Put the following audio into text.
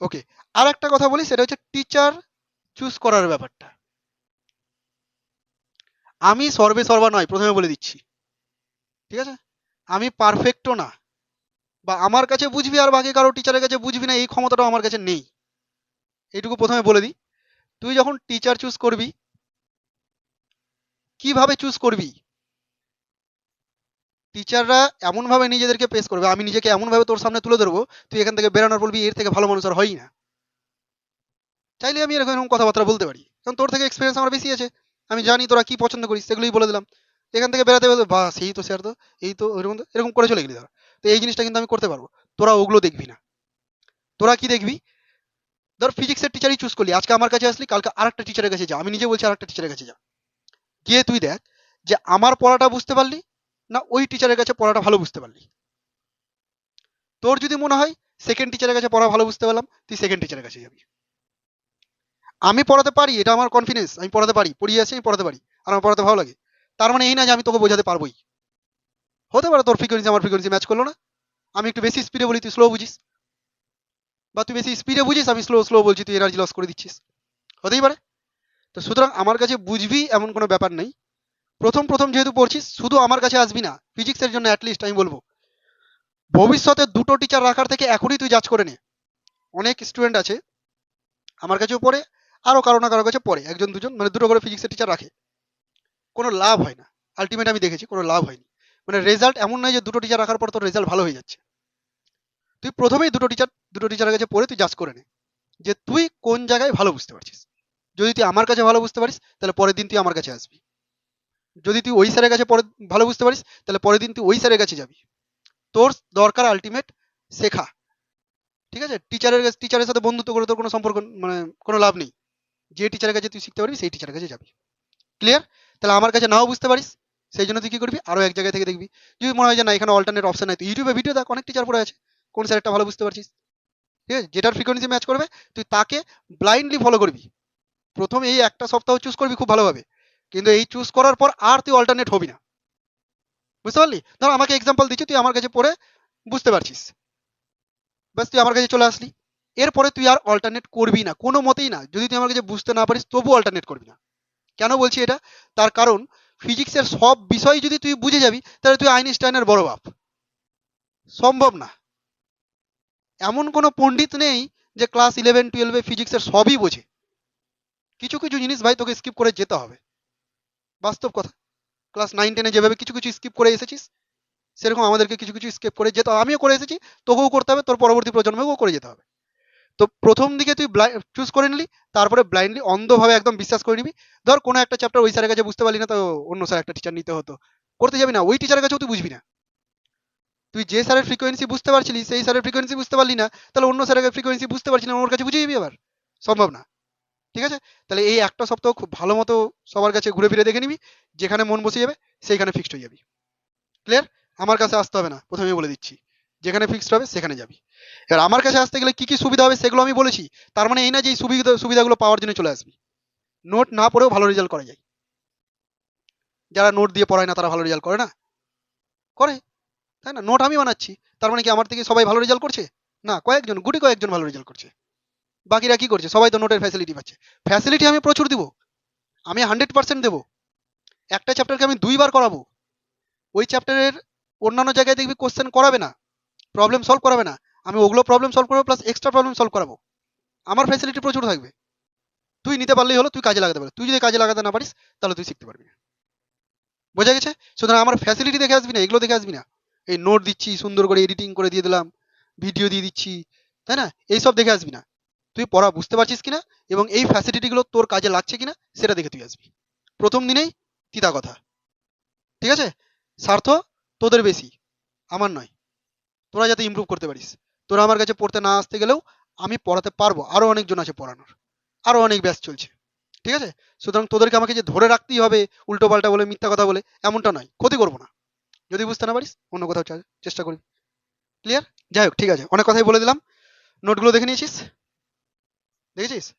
ওকে আর একটা কথা বলি, সেটা হচ্ছে টিচার চুজ করার ব্যাপারটা। আমি সর্বে সর্বা নয়, প্রথমে বলে দিচ্ছি। ঠিক আছে? আমি পারফেক্টও না। বা আমার কাছে বুঝবি আর বাকি কারও টিচারের কাছে বুঝবি না, এই ক্ষমতাটাও আমার কাছে নেই। এইটুকু প্রথমে বলে দিই। তুই যখন টিচার চুজ করবি, কীভাবে চুজ করবি? টিচাররা এমনভাবে নিজেদেরকে পেশ করবে, আমি নিজেকে এমনভাবে তোর সামনে তুলে ধরবো, তুই এখান থেকে বেরানোর বলবি এর থেকে ভালো মানুষ আর হয়ই না। চাইলে আমি এরকম এরকম কথাবার্তা বলতে পারি, কারণ তোর থেকে এক্সপিরিয়েন্স আমার বেশি আছে, আমি জানি তোরা কি পছন্দ করিস, সেগুলোই বলে দিলাম। এখান থেকে বেরাতে বেরোতে বা সেই তো স্যার তো, এই তো, এরকম এরকম করে চলে গেলি ধর। তো এই জিনিসটা কিন্তু আমি করতে পারব, তোরা ওগুলো দেখবি না। তোরা কি দেখবি? ধর ফিজিক্সের টিচারই চুজ করলি, আজকে আমার কাছে আসলি, কালকে আরেকটা টিচারের কাছে যা, আমি নিজে বলছি আরেকটা টিচারের কাছে যা। গিয়ে তুই দেখ যে আমার পড়াটা বুঝতে পারলি না, ওই টিচারের কাছে পড়াটা ভালো বুঝতে পারলি। তোর যদি মনে হয় সেকেন্ড টিচারের কাছে পড়া ভালো বুঝতে পারলাম, তুই সেকেন্ড টিচারের কাছে যাবি। আমি পড়াতে পারি, এটা আমার কনফিডেন্স আমি পড়াতে পারি, পড়িয়ে আছি, আমি পড়াতে পারি, আর আমার পড়াতে ভালো লাগে। তার মানে এই না যে আমি তোকে বোঝাতে পারবোই। হতে পারে তোর ফ্রিকোয়েন্সি আমার ফ্রিকোয়েন্সি ম্যাচ করল না। আমি একটু বেশি স্পিডে বলি, তুই স্লো বুঝিস। বা তুই বেশি স্পিডে বুঝিস, আমি স্লো স্লো বলছি, তুই এনার্জি লস করে দিচ্ছিস। হতেই পারে। তো সুতরাং আমার কাছে বুঝবি এমন কোনো ব্যাপার নেই। প্রথম প্রথম যেহেতু পড়ছিস, শুধু আমার কাছে আসবি না ফিজিক্সের জন্য অ্যাটলিস্ট আমি বলব। ভবিষ্যতে দুটো টিচার রাখার থেকে এখনই তুই জাজ করে নে। অনেক স্টুডেন্ট আছে, আমার কাছেও পড়ে আরও কারও না কারও কাছে পড়ে, একজন দুজন মানে দুটো করে ফিজিক্সের টিচার রাখে। কোনো লাভ হয় না। আলটিমেট আমি দেখেছি, কোনো লাভ হয়নি। মানে রেজাল্ট এমন নয় যে দুটো টিচার রাখার পর তোর রেজাল্ট ভালো হয়ে যাচ্ছে। তুই প্রথমেই দুটো টিচার দুটো টিচারের কাছে পড়ে তুই জাজ করে নে, যে তুই কোন জায়গায় ভালো বুঝতে পারছিস। যদি তুই আমার কাছে ভালো বুঝতে পারিস, তাহলে পরের দিন তুই আমার কাছে আসবি। যদি তুই ওই স্যারের কাছে পরে, ভালো বুঝতে পারিস, তাহলে পরের দিন তুই ওই স্যারের কাছে যাবি। তোর দরকার আলটিমেট শেখা। ঠিক আছে? টিচারের কাছে টিচারের সাথে বন্ধুত্ব করে তোর কোনো সম্পর্ক মানে কোনো লাভ নেই। যে টিচারের কাছে তুই শিখতে পারবি, সেই টিচারের কাছে যাবি। ক্লিয়ার তাহলে আমার কাছে নাও বুঝতে পারিস, সেই জন্য তুই কি করবি? আরও এক জায়গা থেকে দেখবি। যদি মনে হয় যে না, এখানে অল্টারনেট অপশন নাই তুই ইউটিউবে ভিডিও দেখ, অনেক টিচার পড়ে আছে। কোন স্যারটা ভালো বুঝতে পারছিস। ঠিক আছে? যেটার ফ্রিকোয়েন্সি ম্যাচ করবে, তুই তাকে ব্লাইন্ডলি ফলো করবি। প্রথম এই একটা সপ্তাহ চুজ করবি খুব ভালোভাবে। কিন্তু এই চুজ করার পর আর তুই অল্টারনেট হবি না। বুঝতে পারলি? ধর আমাকে এক্সাম্পল দিচ্ছি, তুই আমার কাছে পড়ে বুঝতে পারছিস। ব্যাস, তুই আমার কাছে চলে আসলি। এরপরে তুই আর অল্টারনেট করবি না, কোনো মতেই না। যদি তুই আমার কাছে বুঝতে না পারিস তবু অল্টারনেট করবি না। কেন বলছি এটা? তার কারণ ফিজিক্সের সব বিষয় যদি তুই বুঝে যাবি, তাহলে তুই আইনস্টাইনের বড় বাপ। সম্ভব না। এমন কোনো পণ্ডিত নেই যে ক্লাস ইলেভেন টুয়েলভে ফিজিক্সের সবই বোঝে। কিছু কিছু জিনিস ভাই তোকে স্কিপ করে যেতে হবে। বাস্তব কথা। ক্লাস নাইন টেনে যেভাবে কিছু কিছু স্কিপ করে এসেছিস, সেরকম আমাদেরকে কিছু কিছু স্কিপ করে যেতে আমিও করে এসেছি, তোকেও করতে হবে, তোর পরবর্তী প্রজন্মকেও করে যেতে হবে। তো প্রথম দিকে তুই চুজ করে নিলি, তারপরে ব্লাইন্ডলি অন্ধভাবে একদম বিশ্বাস করে নিবি। ধর কোনো একটা চ্যাপ্টার ওই স্যারের কাছে বুঝতে পারলি না, তো অন্য স্যার একটা টিচার নিতে হতো। করতে যাবি না, ওই টিচারের কাছেও তুই বুঝবি না। তুই যে স্যারের ফ্রিকোয়েন্সি বুঝতে পারছিলি, সেই স্যারের ফ্রিকোয়েন্সি বুঝতে পারলি না, তাহলে অন্য স্যারের ফ্রিকোয়েন্সি বুঝতে পারছিলি না, ওর কাছে বুঝে যাবি আবার। সম্ভব না। ঠিক আছে? তাহলে এই একটা সপ্তাহ খুব ভালো মতো সবার কাছে ঘুরে ফিরে দেখে নিবি, যেখানে মন বসে যাবে সেইখানে ফিক্সড হয়ে যাবি। ক্লিয়ার আমার কাছে আসতে হবে না প্রথমে বলে দিচ্ছি। যেখানে ফিক্সড হবে সেখানে যাবি। এবার আমার কাছে আসতে গেলে কি কি সুবিধা হবে সেগুলো আমি বলেছি, তার মানে এই না যে এই সুবিধা, সুবিধাগুলো পাওয়ার জন্য চলে আসবি। নোট না পড়েও ভালো রেজাল্ট করা যায়। যারা নোট দিয়ে পড়ায় না, তারা ভালো রেজাল্ট করে না? করে, তাই না? নোট আমি বানাচ্ছি, তার মানে কি আমার থেকে সবাই ভালো রেজাল্ট করছে? না, কয়েকজন, গুটি কয়েকজন ভালো রেজাল্ট করছে। বাকিরা কি করছে? সবাই তো নোটের ফ্যাসিলিটি পাচ্ছে। ফ্যাসিলিটি আমি প্রচুর দিব। আমি হান্ড্রেড পার্সেন্ট দেবো। একটা চ্যাপ্টারকে আমি দুইবার করাবো। ওই চ্যাপ্টারের অন্যান্য জায়গায় দেখবি কোশ্চেন করাবে না। প্রবলেম সলভ করাবে না। আমি ওগুলো প্রবলেম সলভ করব প্লাস এক্সট্রা প্রবলেম সলভ করাবো। আমার ফ্যাসিলিটি প্রচুর থাকবে। তুই নিতে পারলেই হলো, তুই কাজে লাগাতে পারবি তুই যদি কাজে লাগাতে না পারিস, তাহলে তুই শিখতে পারবি বোঝা গেছে? সুতরাং আমার ফ্যাসিলিটি দেখে আসবি না, এগুলো দেখে আসবি না। এই নোট দিচ্ছি, সুন্দর করে এডিটিং করে দিয়ে দিলাম ভিডিও দিয়ে দিচ্ছি, তাই না? এইসব দেখে আসবি না। তুই পড়া বুঝতে পারছিস কিনা এবং এই ফ্যাসিলিটিগুলো তোর কাজে লাগছে কিনা সেটা দেখে তুই আসবি। প্রথম দিনেই তিতা কথা। ঠিক আছে? স্বার্থ তোদের বেশি, আমার নয়। তোরা যাতে ইমপ্রুভ করতে পারিস। তোরা আমার কাছে পড়তে না আসতে গেলেও আমি পড়াতে পারব। আরও অনেকজন আছে পড়ানোর। আরও অনেক ব্যাচ চলছে। ঠিক আছে? সুতরাং তোদেরকে আমাকে যে ধরে রাখতেই হবে উল্টো পাল্টা বলে, মিথ্যা কথা বলে, এমনটা নয়। ক্ষতি করব না। যদি বুঝতে না পারিস, অন্য কোথাও চেষ্টা করবি ক্লিয়ার যাই হোক, ঠিক আছে। অনেক কথাই বলে দিলাম। নোটগুলো দেখে নিয়েছিস? This is.